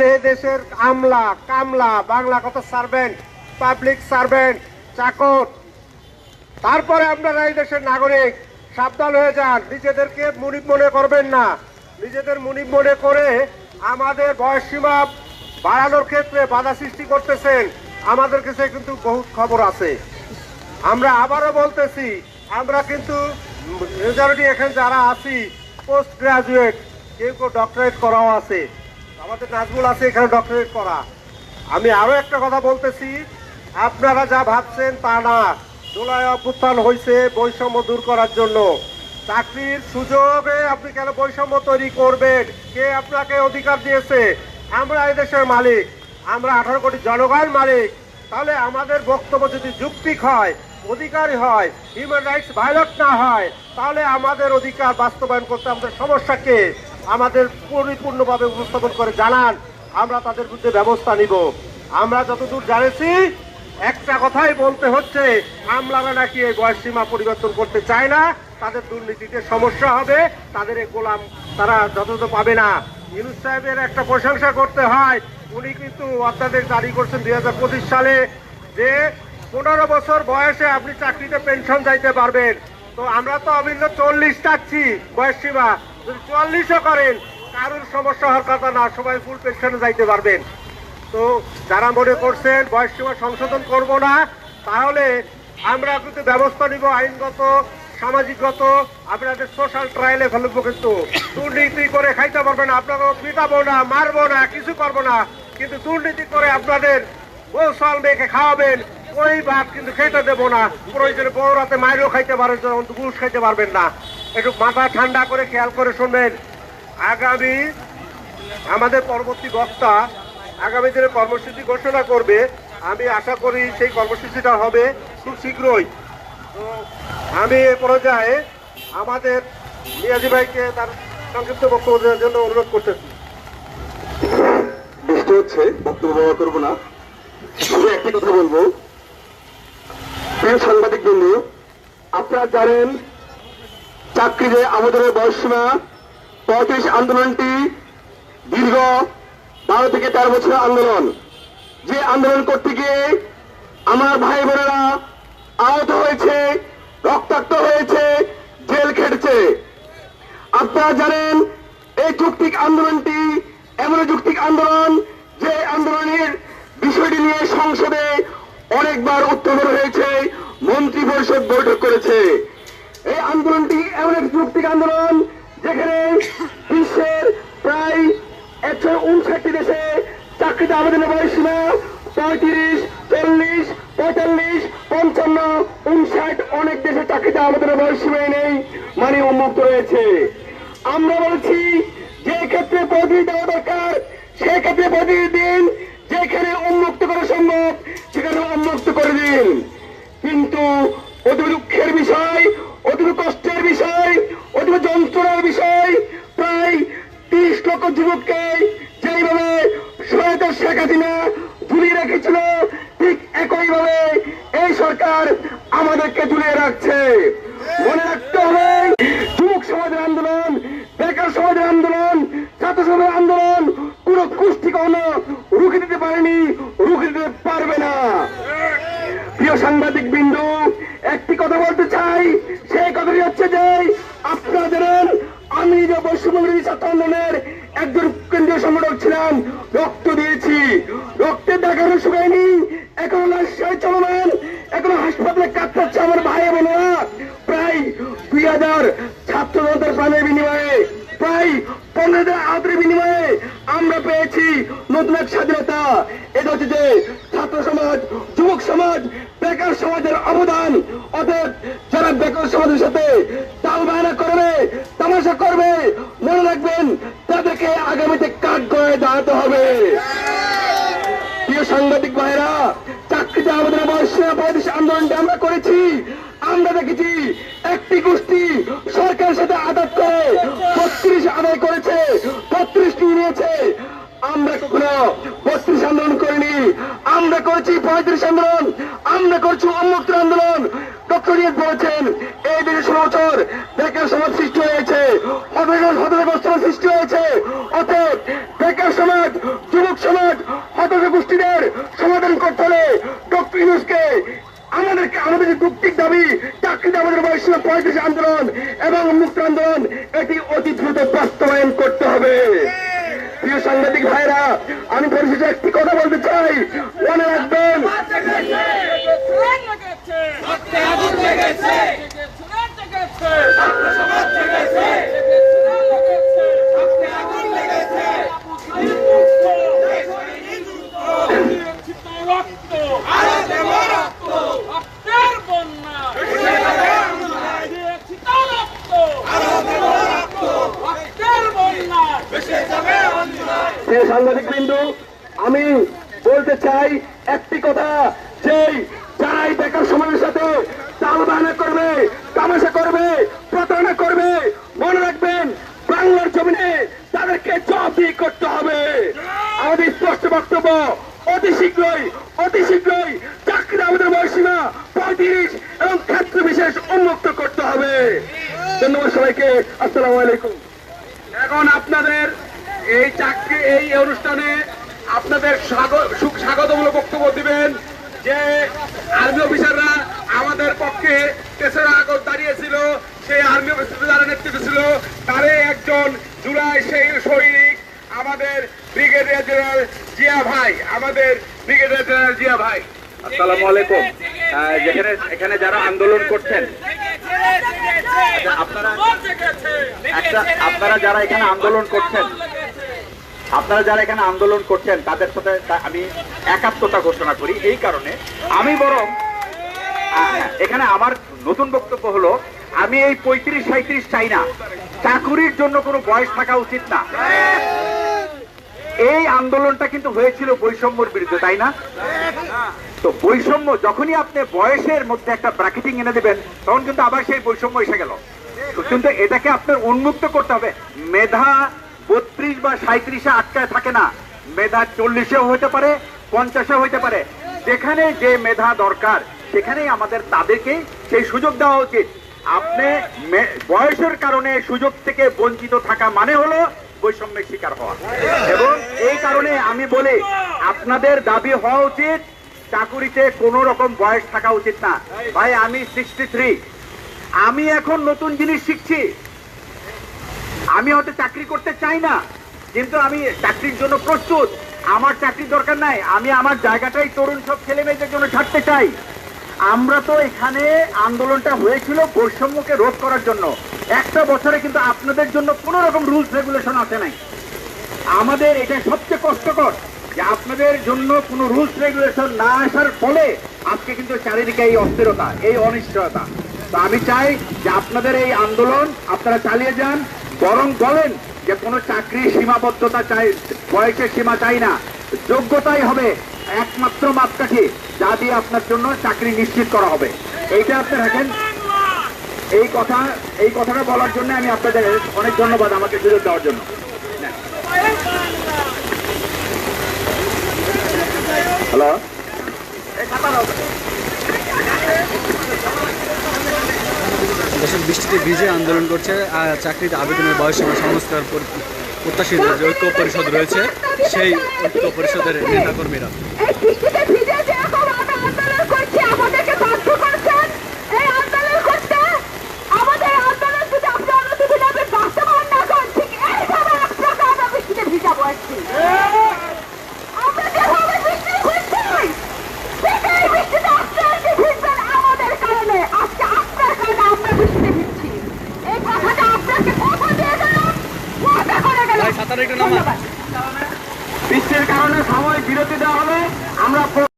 দেশের আমলা, কামলা, বাংলা কত সার্ভেন্ট পাবলিক সার্ভেন্ট চাকর। তারপরে আপনারা এই দেশের নাগরিক, সাবধান হয়ে যান, নিজেদেরকে মুনিব মনে করবেন না। নিজেদের মুনিব মনে করে আমাদের বয়স সীমা বাড়ানোর ক্ষেত্রে বাধা সৃষ্টি করতেছেন। আমাদের কাছে কিন্তু বহুত খবর আছে। আমরা আবারও বলতেছি, আমরা কিন্তু মেজরিটি এখানে যারা আছি পোস্ট গ্রাজুয়েট কেউ কেউ ডক্টরেট করাও আছে। আমাদের নাজমুল আছে, এখানে ডক্টরেট করা। আমি আরও একটা কথা বলতেছি, আপনারা যা ভাবছেন তা না। জুলাই অভ্যুত্থান হয়েছে বৈষম্য দূর করার জন্য। চাকরির সুযোগে আপনি কেন বৈষম্য তৈরি করবেন? কে আপনাকে অধিকার দিয়েছে? আমরা এই দেশের মালিক। আমরা আঠারো কোটি জনগণ মালিক। তাহলে আমাদের বক্তব্য যদি যুক্তিক হয়, অধিকারী হয় হিউম্যান রাইটস ভায়োলেট না হয়, তাহলে আমাদের অধিকার বাস্তবায়ন করতে আমাদের সমস্যাকে আমাদের পরিপূর্ণভাবে উপস্থাপন করে জানান, আমরা তাদের বিরুদ্ধে ব্যবস্থা নিব। আমরা যতদূর জানেছি, একটা কথাই বলতে হচ্ছে, আমলারা নাকি এই বয়স সীমা পরিবর্তন করতে চায় না, তাদের দুর্নীতিতে সমস্যা হবে, তাদের এই গোলাম তারা যথাযথ পাবে না। ইউনুস সাহেবের একটা প্রশংসা করতে হয়, উনি কিন্তু অত্যাদেশ জারি করছেন দুই হাজার পঁচিশ সালে যে পনেরো বছর বয়সে আপনি চাকরিতে পেনশন যাইতে পারবেন। তো আমরা তো অভিন্ন চল্লিশ চাচ্ছি বয়স সীমা যদি চুয়াল্লিশও করেন, কারোর সমস্যা হওয়ার কথা না, সবাই ফুল পেনশনে যাইতে পারবেন। তো যারা মনে করছেন বয়স সীমা সংশোধন করব না, তাহলে আমরা কিন্তু ব্যবস্থা নিব আইনগত, সামাজিকগত, আপনাদের সোশ্যাল ট্রায়ালে ফেলব কিন্তু। দুর্নীতি করে খাইতে পারবেন আপনাকে পিটাবো না, মারবো না, কিছু করব না। কিন্তু দুর্নীতি করে আপনাদের বৌসাল মেয়েকে খাওয়াবেন, ওই ভাত কিন্তু খেতে দেবো না। প্রয়োজনে বড় রাতে মায়েরও খাইতে পারেন ঘুষ খাইতে পারবেন না। একটু মাথা ঠান্ডা করে খেয়াল করে শুনবেন। আগামী আমাদের পরবর্তী বক্তা আগামী দিনে কর্মসূচি ঘোষণা করবে। আমি আশা করি সেই কর্মসূচিটা হবে খুব শীঘ্রই। আমি এ পর্যায়ে আমাদের মিয়াজি ভাইকে তার সংক্ষিপ্ত বক্তব্য দেওয়ার জন্য অনুরোধ করতেছি। বৃষ্টি হচ্ছে, বক্তব্য ব্যবহার করব না। শুধু একটি কথা বলব। প্রিয় সাংবাদিক বন্ধু আপনারা জানেন চাকরিতে আমাদের বয়সীমা পঁয়ত্রিশ আন্দোলনটি দীর্ঘ বারো থেকে তেরো বছরের আন্দোলন। যে আন্দোলন করতে গিয়ে আমার ভাই বোনেরা আহত হয়েছে, রক্তাক্ত হয়েছে, জেল খেটেছে। আপনারা জানেন, এই যৌক্তিক আন্দোলনটি এমন যুক্তিক আন্দোলন যে আন্দোলনের বিষয়টি নিয়ে সংসদে অনেকবার উত্থাপন হয়েছে মন্ত্রী পরিষদ বৈঠক করেছে। যৌক্তিক আন্দোলন যেখানে বিশ্বের প্রায় একশো উনষাটটি দেশে চাকরিতে আবেদনের বয়সীমা পঁয়ত্রিশ, চল্লিশ, পঁয়তাল্লিশ, পঞ্চান্ন, উনষাট অনেক দেশে চাকরিতে আবেদনের বয়সীমাই নেই মানে উন্মুক্ত রয়েছে। আমরা বলছি যে ক্ষেত্রে পদবি দেওয়া দরকার সেক্ষেত্রে পদবি শেখ হাসিনা ঝুলিয়ে রেখেছিল ঠিক একইভাবে এই সরকার আমাদেরকে ঝুলিয়ে রাখছে মনে রাখতে হবে যুবক সমাজের আন্দোলন বেকার সমাজের আন্দোলন ছাত্র সমাজের আন্দোলন কোন কুষ্টি কখনো রুখে দিতে পারেনি রুখে দিতে পারবে না প্রিয় সাংবাদিক বিন্দু একটি কথা বলতে চাই সেই কথাটি হচ্ছে যে আপনারা জানেন আমি যে বৈশ্যমন্ত্রী ছাত্র আন্দোলনের একজন কেন্দ্রীয় সংগঠক ছিলাম রক্ত দিয়েছি রক্তের দেখানো শুকায়নি এখনও লাশায় চলমান এখনও হাসপাতালে কাটতেছে আমার ভাই বোনেরা প্রায় দুই হাজার ছাত্র জনতার প্রাণের বিনিময়ে প্রায় পনেরো হাজার আহতের বিনিময়ে আমরা পেয়েছি নতুন এক স্বাধীনতা এটা হচ্ছে যে ছাত্র সমাজ যুবক সমাজ বেকার সমাজের অবদান অতএব যারা বেকার সমাজের সাথে তাল বায়না করবে, তামাশা করবে, মনে রাখবেন, তাদেরকে আগামীতে কাঠ করে দাঁড়াতে হবে। প্রিয় সাংবাদিক ভাইরা চাকরিতে আমাদের বয়সীয় পঁয়ত্রিশ আন্দোলনটি আমরা করেছি আমরা দেখেছি একটি গোষ্ঠী সরকারের সাথে আঘাত করে বত্রিশ আদায় করেছে বত্রিশটি নিয়েছে আমরা কখনো বত্রিশ আন্দোলন করিনি আমরা করেছি পঁয়ত্রিশ আন্দোলন আমরা করছি উন্মুক্ত আন্দোলন ডক্টর ইউনুস বলেছেন এই দেশে ষোলো বছর বেকার সমাজ সৃষ্টি হয়েছে হতাশগ্রস্ত সৃষ্টি হয়েছে। অতএব বেকার সমাজ, যুবক সমাজ, হতাশ গোষ্ঠীদের সমাধান করতে হলে ডক্টর ইউনুসকে আমাদেরকে আমাদের যে যুক্তিক দাবি চাকরিতে আমাদের বয়সী পঁয়ত্রিশ আন্দোলন এবং মুক্ত আন্দোলন, এটি অতি দ্রুত বাস্তবায়ন করতে হবে। প্রিয় সাংবাদিক ভাইরা, আমি পরিশেষে একটি কথা বলতে চাই। মনে রাখবেন প্রিয় সাংবাদিক বিন্দু আমি বলতে চাই একটি কথা, যেই যারাই বেকার সমাজের সাথে চাল বাহানা করবে, তামাশা করবে, প্রতারণা করবে, মনে রাখবেন বাংলার জমিনে তাদেরকে জবাবদিহি করতে হবে। আমাদের স্পষ্ট বক্তব্য, অতি শীঘ্রই অতি শীঘ্রই চাকরি আমাদের বয়সীমা পঁয়ত্রিশ এবং ক্ষেত্র বিশেষ উন্মুক্ত করতে হবে। ধন্যবাদ সবাইকে, আসসালামু আলাইকুম। এখন আপনাদের এই চাকরি এই অনুষ্ঠানে আপনাদের স্বাগ- সু- স্বাগতমূলক বক্তব্য দিবেন যে আর্মি অফিসাররা আমাদের পক্ষে তেসরা আগস্ট দাঁড়িয়েছিল সেই আর্মি অফিসার যারা নেতৃত্ব ছিল তারে একজন জুলাই সেই সৈনিক আমাদের ব্রিগেডিয়ার জেনারেল জিয়া ভাই আমাদের ব্রিগেডিয়ার জেনারেল জিয়া ভাই। আসসালামু আলাইকুম। যেখানে এখানে যারা আন্দোলন করছেন। আপনারা আপনারা যারা এখানে আন্দোলন করছেন আপনারা যারা এখানে আন্দোলন করছেন, তাদের সাথে আমি একাত্মতা ঘোষণা করি। এই কারণে আমি বরং এখানে আমার নতুন বক্তব্য হলো, আমি এই পঁয়ত্রিশ সাঁত্রিশ চাই না। চাকুরির জন্য কোনো বয়স থাকা উচিত না। এই আন্দোলনটা কিন্তু হয়েছিল বৈষম্যর বিরুদ্ধে, তাই না? তো বৈষম্য, যখনই আপনি বয়সের মধ্যে একটা ব্র্যাকেটিং এনে দেবেন, তখন কিন্তু আবার সেই বৈষম্য এসে গেল। কিন্তু এটাকে আপনার উন্মুক্ত করতে হবে। মেধা বত্রিশ বা সাঁত্রিশে আটকায় থাকে না। মেধা চল্লিশেও হতে পারে, পঞ্চাশেও হতে পারে। যেখানে যে মেধা দরকার, সেখানেই আমাদের তাদেরকে সেই সুযোগ দেওয়া উচিত। আপনি বয়সের কারণে সুযোগ থেকে বঞ্চিত থাকা মানে হলো বৈষম্যের শিকার হওয়া। এবং এই কারণে আমি বলি, আপনাদের দাবি হওয়া উচিত, চাকুরিতে কোনো রকম বয়স থাকা উচিত না। ভাই, আমি সিক্সটি থ্রি আমি এখন নতুন জিনিস শিখছি। আমি হয়তো চাকরি করতে চাই না। কিন্তু আমি চাকরির জন্য প্রস্তুত। আমার চাকরির দরকার নাই। আমি আমার জায়গাটাই তরুণ সব ছেলে মেয়েদের জন্য ছাড়তে চাই। আমরা তো এখানে আন্দোলনটা হয়েছিল বৈষম্যকে রোধ করার জন্য। একটা বছরে কিন্তু আপনাদের জন্য কোনো রকম রুলস, রেগুলেশন আসে নাই। আমাদের এটা সবচেয়ে কষ্টকর যে আপনাদের জন্য কোনো রুলস, রেগুলেশন না আসার ফলে আজকে কিন্তু চারিদিকে এই অস্থিরতা, এই অনিশ্চয়তা। তো আমি চাই যে আপনাদের এই আন্দোলন আপনারা চালিয়ে যান। বরং বলেন যে কোনো চাকরি সীমাবদ্ধতা চাই, বয়সের সীমা চাই না। যোগ্যতাই হবে একমাত্র মাপকাঠি যা দিয়ে আপনার জন্য চাকরি নিশ্চিত করা হবে। এইটা আপনি রাখেন। এই কথা, এই কথাটা বলার জন্য আমি আপনাদের অনেক ধন্যবাদ আমাকে সুযোগ দেওয়ার জন্য। হ্যালো? দেশের বৃষ্টিতে ভিজে আন্দোলন করছে, আর চাকরিতে আবেদনের বয়সীমা সংস্কার প্রত্যাশিত যে ঐক্য পরিষদ রয়েছে, সেই ঐক্য পরিষদের নেতাকর্মীরা।